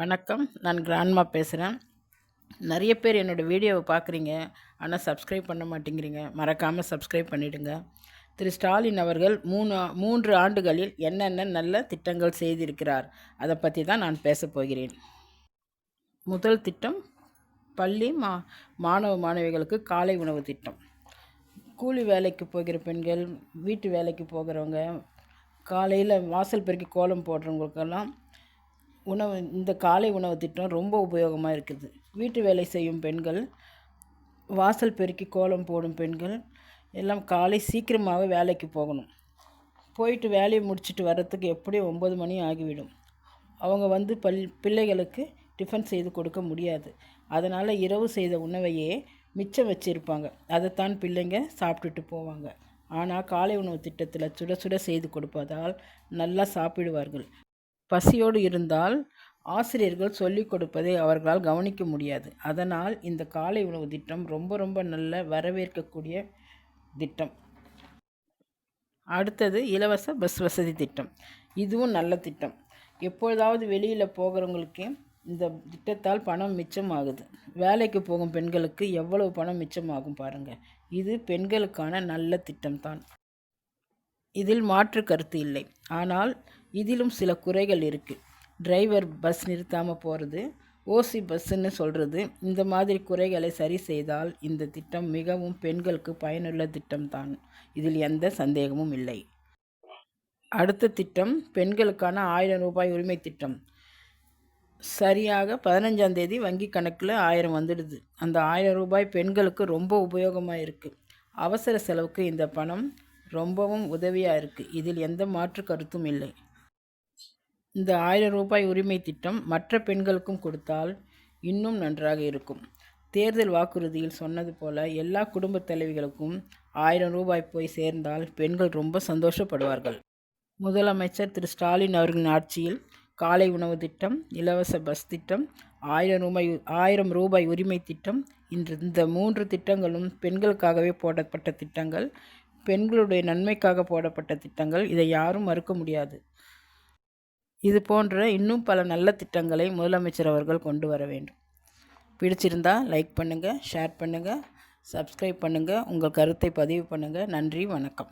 வணக்கம். நான் கிராண்ட்மா பேசுகிறேன் நிறைய பேர் என்னோடய வீடியோவை பார்க்குறீங்க ஆனால் சப்ஸ்கிரைப் பண்ண மாட்டேங்கிறீங்க. மறக்காமல் சப்ஸ்கிரைப் பண்ணிவிடுங்க திரு ஸ்டாலின் அவர்கள் மூணு மூன்று ஆண்டுகளில் என்னென்ன நல்ல திட்டங்கள் செய்திருக்கிறார் அதை பற்றி தான் நான் பேசப் போகிறேன். முதல் திட்டம் பள்ளி மா மாணவ மாணவிகளுக்கு காலை உணவு திட்டம். கூலி வேலைக்கு போகிற பெண்கள் வீட்டு வேலைக்கு போகிறவங்க காலையில் வாசல் பெருக்கி கோலம் போடுறவங்களுக்கெல்லாம் உணவு இந்த காலை உணவு திட்டம் ரொம்ப உபயோகமாக இருக்குது. வீட்டு வேலை செய்யும் பெண்கள் வாசல் பெருக்கி கோலம் போடும் பெண்கள் எல்லாம் காலை சீக்கிரமாகவே வேலைக்கு போகணும். போயிட்டு வேலையை முடிச்சுட்டு வர்றதுக்கு எப்படியும் ஒம்பது மணி ஆகிவிடும். அவங்க வந்து பல் பிள்ளைகளுக்கு டிஃபன் செய்து கொடுக்க முடியாது. அதனால் இரவு செய்த உணவையே மிச்சம் வச்சுருப்பாங்க. அதைத்தான் பிள்ளைங்க சாப்பிட்டுட்டு போவாங்க. ஆனால் காலை உணவு திட்டத்தில் சுட சுட செய்து கொடுப்பதால் நல்லா சாப்பிடுவார்கள். பசியோடு இருந்தால் ஆசிரியர்கள் சொல்லிக் கொடுப்பதை அவர்களால் கவனிக்க முடியாது. அதனால் இந்த காலை உணவு திட்டம் ரொம்ப ரொம்ப நல்ல வரவேற்கக்கூடிய திட்டம். அடுத்தது இலவச பஸ் வசதி திட்டம். இதுவும் நல்ல திட்டம். எப்பொழுதாவது வெளியில் போகிறவங்களுக்கு இந்த திட்டத்தால் பணம் மிச்சமாகுது. வேலைக்கு போகும் பெண்களுக்கு எவ்வளவு பணம் மிச்சமாகும் பாருங்கள் இது பெண்களுக்கான நல்ல திட்டம்தான். இதில் மாற்று கருத்து இல்லை. ஆனால் இதிலும் சில குறைகள் இருக்குது டிரைவர் பஸ் நிறுத்தாமல் போகிறது ஓசி பஸ்ஸுன்னு சொல்கிறது இந்த மாதிரி குறைகளை சரி செய்தால் இந்த திட்டம் மிகவும் பெண்களுக்கு பயனுள்ள திட்டம்தான். இதில் எந்த சந்தேகமும் இல்லை. அடுத்த திட்டம் பெண்களுக்கான ஆயிரம் ரூபாய் உரிமை திட்டம். சரியாக பதினஞ்சாம் தேதி வங்கி கணக்கில் ஆயிரம் வந்துடுது. அந்த ஆயிரம் ரூபாய் பெண்களுக்கு ரொம்ப உபயோகமாக இருக்குது அவசர செலவுக்கு இந்த பணம் ரொம்பவும் உதவியாக இருக்குது இதில் எந்த மாற்று கருத்தும் இல்லை. இந்த ஆயிரம் ரூபாய் உரிமை திட்டம் மற்ற பெண்களுக்கும் கொடுத்தால் இன்னும் நன்றாக இருக்கும். தேர்தல் வாக்குறுதியில் சொன்னது போல எல்லா குடும்பத் தலைவிகளுக்கும் ஆயிரம் ரூபாய் போய் சேர்ந்தால் பெண்கள் ரொம்ப சந்தோஷப்படுவார்கள். முதலமைச்சர் திரு. ஸ்டாலின் அவர்களின் ஆட்சியில் காலை உணவு திட்டம் இலவச பஸ் திட்டம் ஆயிரம் ரூபாய் ஆயிரம் ரூபாய் உரிமை திட்டம் இன்று இந்த மூன்று திட்டங்களும் பெண்களுக்காகவே போடப்பட்ட திட்டங்கள் பெண்களுடைய நன்மைக்காக போடப்பட்ட திட்டங்கள் இதை யாரும் மறுக்க முடியாது. இது போன்ற இன்னும் பல நல்ல திட்டங்களை முதலமைச்சர் அவர்கள் கொண்டு வர வேண்டும். பிடிச்சிருந்தால் லைக் பண்ணுங்கள் ஷேர் பண்ணுங்கள் சப்ஸ்கிரைப் பண்ணுங்கள் உங்கள் கருத்தை பதிவு பண்ணுங்கள் நன்றி வணக்கம்.